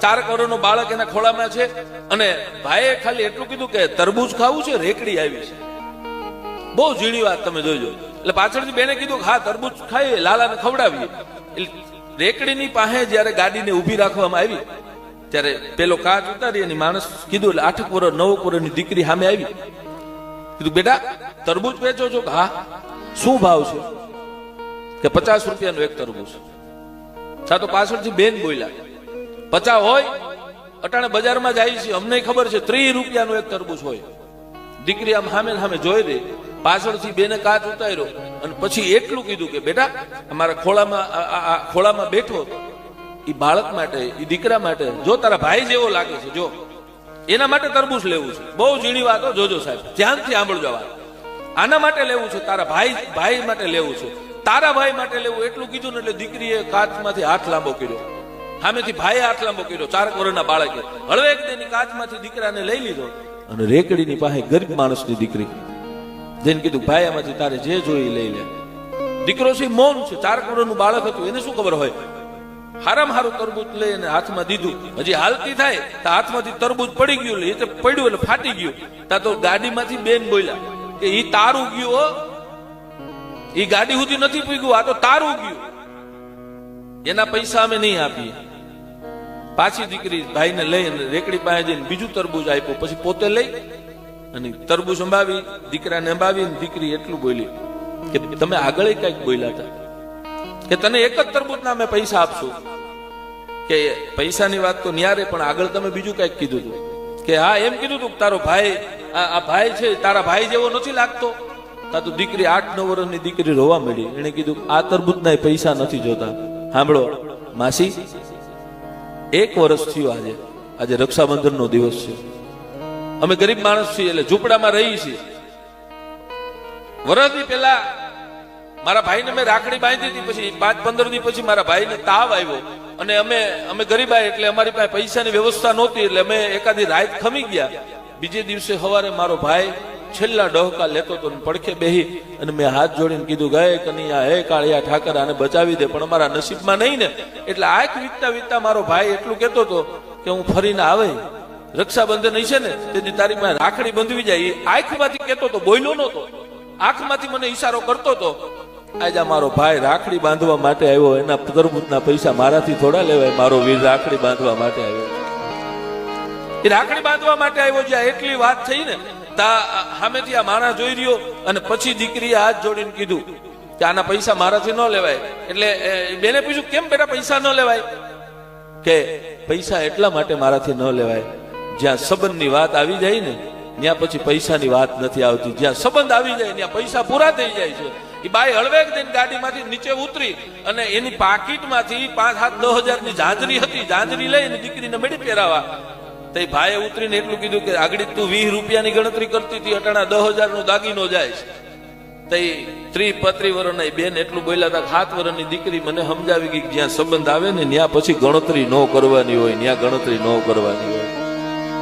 ચાર કરોડનું બાળક એના ખોળામાં છે અને ભાઈએ ખાલી એટલું કીધું કે તરબૂચ ખાવું છે, રેકડી આવી છે. બહુ ઝીણી વાત તમે જોજો. એટલે પાછળથી બેને કીધું હા, તરબૂચ ખાઈએ, લાલાને ખવડાવીએ. એટલે રેકડીની પાસે જ્યારે ગાડીને ઊભી રાખવામાં આવી, ત્યારે પેલો કાચ ઉતારી અને માણસ કીધું, એટલે આઠ વર્ષ નવ વર્ષની દીકરી સામે આવી. કીધું, બેટા, તરબૂચ વેચો છો હા? શું ભાવ છે? કે પચાસ રૂપિયાનું એક તરબૂચ. સા તો પાછળથી બેન બોલ્યા પચાસ હોય, અટાણે બજારમાં જાય છે અમને ખબર છે, ત્રીસ રૂપિયાનું એક તરબૂચ હોય. દીકરી આમ સામે સામે જોઈ રહી પાછળથી બેને કાચ ઉતાર્યો અને પછી એટલું કીધું કે, બેટા, અમારા ખોળામાં ખોળામાં બેઠો. એ બાળક માટે એ દીકરા માટે, જો તારા ભાઈ જેવો લાગે છે, જો. એના માટે તરબૂચ લેવું છે. બહુ ઝીણી વાતો જોજો સાહેબ. ધ્યાનથી સાંભળજો વાત. આના માટે લેવું છે, તારા ભાઈ ભાઈ માટે લેવું છે. તારા ભાઈ માટે લેવું, એટલું કીધું ને એટલે દીકરીએ કાચમાંથી હાથ લાંબો કર્યો. સામેથી ભાઈ લાંબો કર્યો ચાર વર્ષના બાળકે. હળવેક તેની કાચમાંથી દીકરાને લઈ લીધો અને રેકડીની પાસે ગરીબ માણસની દીકરી. જેને કીધું, ભાઈ, આમાંથી તારે જે જોઈ લઈ લે. દીકરો છે મૌન છે, ચાર કરોડનું બાળક હતું, એને શું ખબર હોય? હારામ હારું તરબૂચ લઈ અને હાથમાં દીધું. હજી હાલતી થાય, તો હાથમાંથી તરબૂચ પડી ગયું એ તો પડ્યું એટલે ફાટી ગયું. તા તો ગાડીમાંથી બેન બોલ્યા કે, ઈ તારું ગયું હો. ઈ ગાડી સુધી નથી પીગ્યું, આ તો તારું ગયું. એના પૈસા અમે નહીં આપીએ. પાછી દીકરી ભાઈને લઈ અને રેકડી પાસે જઈને બીજું તરબૂજ આપ્યું. પછી પોતે લઈ અને તરબૂજ અંબાવી, દીકરાને અંબાવી દીકરી એટલું બોલી કે તમે આગળ કંઈક બોલ્યા હતા. કે તને એક જ તરબૂચના અમે પૈસા આપશું. કે પૈસાની વાત તો ન્યારે, પણ આગળ તમે બીજું કંઈક કીધું હતું. કે હા, એમ કીધું હતું તારો ભાઈ, આ ભાઈ છે, તારા ભાઈ જેવો નથી લાગતો. તા તો દીકરી આઠ, નવ વર્ષની દીકરી રોવા મળી એને કીધું આ તરબૂચના પૈસા નથી જોતા. સાંભળો, માસી એક વર્ષ થયું આજે. આજે રક્ષાબંધનનો દિવસ છે. અમે ગરીબ માણસ છીએ એટલે ઝૂંપડામાં રહી છીએ. વરસથી પહેલા મારા ભાઈને મેં રાખડી બાંધી હતી, પછી પાંચ પંદર દી પછી મારા ભાઈને તાવ આવ્યો. અને અમે અમે ગરીબાઈ એટલે અમારી પાસે પૈસાની વ્યવસ્થા નહોતી એટલે અમે એકાદી રાત ખમી ગયા. બીજે દિવસે સવારે મારો ભાઈ છેલ્લા ડહોકા લેતો હતો પડખે બેહી અને મેં હાથ જોડીને કીધું, ગયે કનૈયા, હે કાળિયા ઠાકર, આને બચાવી દે, પણ અમારા નસીબમાં નહીં ને. એટલે આંખ વીતતા વીતતા મારો ભાઈ એટલું કહેતો હતો કે હું ફરીને આવે. રક્ષાબંધન હશે ને, તેથી તારી પાસે રાખડી બંધવી જાય. એ આંખમાંથી કહેતો હતો બોલ્યો નહોતો. આંખમાંથી મને ઈશારો કરતો હતો આજે મારો ભાઈ રાખડી બાંધવા માટે આવ્યો, એના તરબૂચના પૈસા મારાથી થોડા લેવાય, મારો વીર રાખડી બાંધવા માટે આવ્યો. એ રાખડી બાંધવા માટે આવ્યો જ્યાં એટલી વાત થઈ ને તા સામેથી આ માણસ જોઈ રહ્યો અને પછી દીકરીએ હાથ જોડીને કીધું કે આના પૈસા મારાથી ન લેવાય. એટલે બેને પૂછ્યું, કેમ બેટા પૈસા ન લેવાય? કે પૈસા એટલા માટે મારાથી ન લેવાય, જ્યાં સંબંધની વાત આવી જાય ને, ત્યાં પછી પૈસાની વાત નથી આવતી. જ્યાં સંબંધ આવી જાય, ત્યાં પૈસા પૂરા થઈ જાય છે. એ બાઈ હળવેક દઈને ગાડીમાંથી નીચે ઉતરી અને એની પાકીટમાંથી પાંચ, સાત, દસ હજારની જાંજરી હતી. જાંજરી લઈ અને દીકરીને મેળી પહેરાવા. તો ભાઈએ ઉતરીને એટલું કીધું કે આગળ તું વીસ રૂપિયાની ગણતરી કરતી હતી, અટાણા દસ હજાર નો દાગીનો જાય છે. તો ત્રી પત્રી વર્ષના બેન એટલું બોલ્યા હતા સાત વર્ષની દીકરી મને સમજાવી ગઈ જ્યાં સંબંધ આવે ને ત્યાં પછી ગણતરી ન કરવાની હોય, ત્યાં ગણતરી ન કરવાની હોય.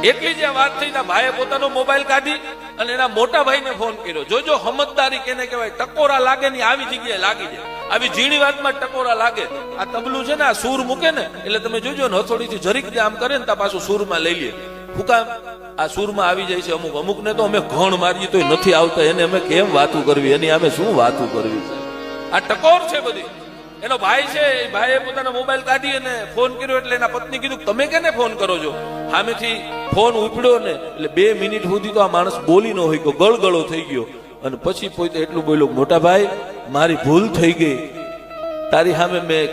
એટલી જ્યાં વાત થઈ ત્યાં ભાઈએ પોતાનો મોબાઈલ કાઢી અને એના મોટા ભાઈને ફોન કર્યો. જોજો, સમજદારી કેને કહેવાય? ટકોરા લાગે ને આવી જગ્યાએ લાગી જાય. આવી ઝીણી વાતમાં ટકોરા લાગે. આ તબલું છે ને, આ સૂર મૂકે ને, એટલે તમે જોજો ને, હથોડીથી જરીક આમ કરે ને ત્યાં પાછું સૂરમાં લઈ લે. ફૂકામ, આ સૂરમાં આવી જાય છે અમુક અમુક ને તો અમે ઘણ મારીએ તો નથી આવતા, એને અમે કેમ વાતું કરવી, એની અમે શું વાતું કરવી? આ ટકોર છે બધી. એનો ભાઈ છે, એ ભાઈએ પોતાનો મોબાઈલ કાઢી અને ફોન કર્યો એટલે એના પત્ની કીધું, તમે કેને ફોન કરો છો? સામેથી ફોન ઉપડ્યો ને, એટલે બે મિનિટ સુધી તો આ માણસ બોલી ન હોય ગયો ગળગળો થઈ ગયો. અને પછી પોતે એટલું બોલ્યો, મોટા ભાઈ મારી ભૂલ થઈ ગઈ. તારી સામે મેં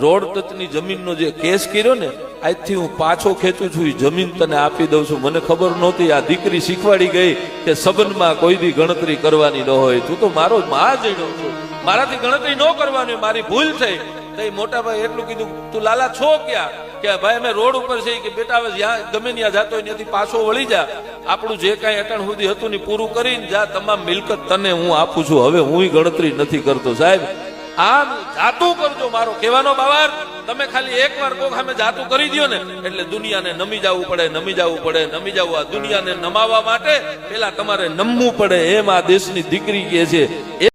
રોડ તત્ની જમીનનો જે કેસ કર્યો ને, આજથી હું પાછો ખેંચું છું એ જમીન તને આપી દઉં છું. મને ખબર નહોતી, આ દીકરી શીખવાડી ગઈ કે સંબંધમાં કોઈ દી ગણતરી કરવાની ન હોય. તું તો મારો માં જઈનો છું. મારાથી ગણતરી ન કરવાની, મારી ભૂલ થઈ. તો મોટા ભાઈ એટલું કીધું, તું લાલા છો ક્યાં? કે ભાઈ, અમે રોડ ઉપર છે કે બેટા જ્યાં ગમે ત્યાં જાતો હોય ત્યાંથી પાછો વળી જા. આપણું જે કાંઈ અટણ સુધી હતું ને પૂરું કરીને જા, તમામ મિલકત તને હું આપું છું. હવે હું ગણતરી નથી કરતો. સાહેબ, આમ જાતું કરજો મારો. કહેવાનો બાવાર, તમે ખાલી એક વાર કોક અમે જાતું કરી દ્યો ને, એટલે દુનિયાને નમી જવું પડે, નમી જવું પડે, નમી જવું. આ દુનિયાને નમાવા માટે પેલા તમારે નમવું પડે. એમ આ દેશની દીકરી કે છે.